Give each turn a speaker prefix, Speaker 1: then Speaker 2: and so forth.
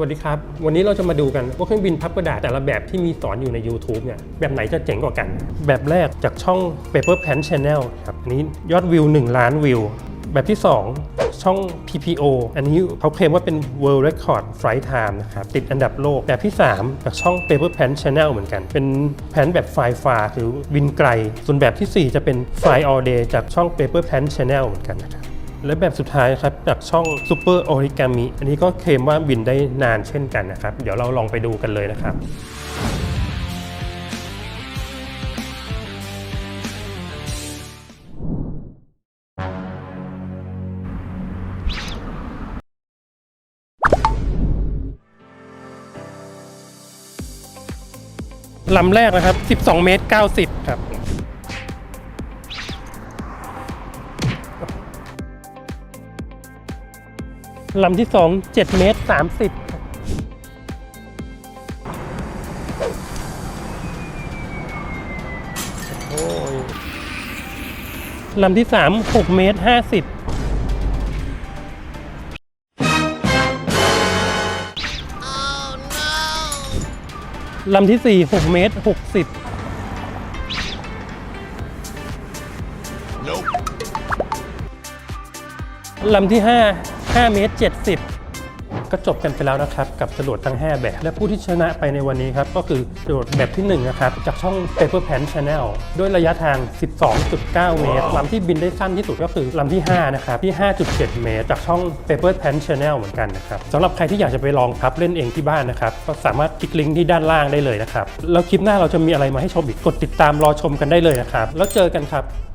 Speaker 1: วัสดีครับ วันนี้เราจะมาดูกันว่าเครื่องบินพับกระดาษแต่ละแบบที่มีสอนอยู่ใน YouTube เนี่ยแบบไหนจะเจ๋งกว่ากัน แบบแรกจากช่อง Paper Pen Channel ครับอันนี้ยอดวิว 1 ล้านวิว แบบที่ 2 ช่อง PPO อันนี้เขาเคลมว่าเป็น World Record Flight Time นะครับติดอันดับโลก แบบที่ 3 จากช่อง Paper Pen Channel เหมือนกัน เป็นแผนแบบ Fly Far คือบินไกล ส่วนแบบทีสี่ 4 จะเป็น Fly All Day จากช่อง Paper Pen Channel เหมือนกันนะครับ และแบบสุดท้ายครับจากช่อง Super Origami อันนี้ก็เคลมว่าบินได้นานเช่นกันนะครับ เดี๋ยวเราลองไปดูกันเลยนะครับลำแรกนะครับ 12 เมตร 90 ครับ ลำที่ 2 7 เมตร 30ครับโอ้ยลำที่ 3 6 เมตร 50ลำที่ 4 6 เมตร 60ลำที่ 5 5เมตร70 ก็จบกันไปแล้วนะครับ กับจรวดทั้ง 5 แบบ และผู้ที่ชนะไปในวันนี้ครับ ก็คือจรวดแบบที่ 1 นะครับ จากช่อง Paper Pan Channel ด้วยระยะทาง 12.9 เมตรลำที่บินได้สั้นที่สุดก็คือลำที่ 5 นะครับ ที่ 5.7 เมตร จากช่อง Paper Pan Channel เหมือนกันนะครับสำหรับใครที่อยากจะไปลองพับเล่นเองที่บ้านนะครับก็สามารถคลิกลิงก์ที่ด้านล่างได้เลยนะครับแล้วคลิปหน้าเราจะมีอะไรมาให้ชมอีกกดติดตามรอชมกันได้เลยนะครับแล้วเจอกันครับ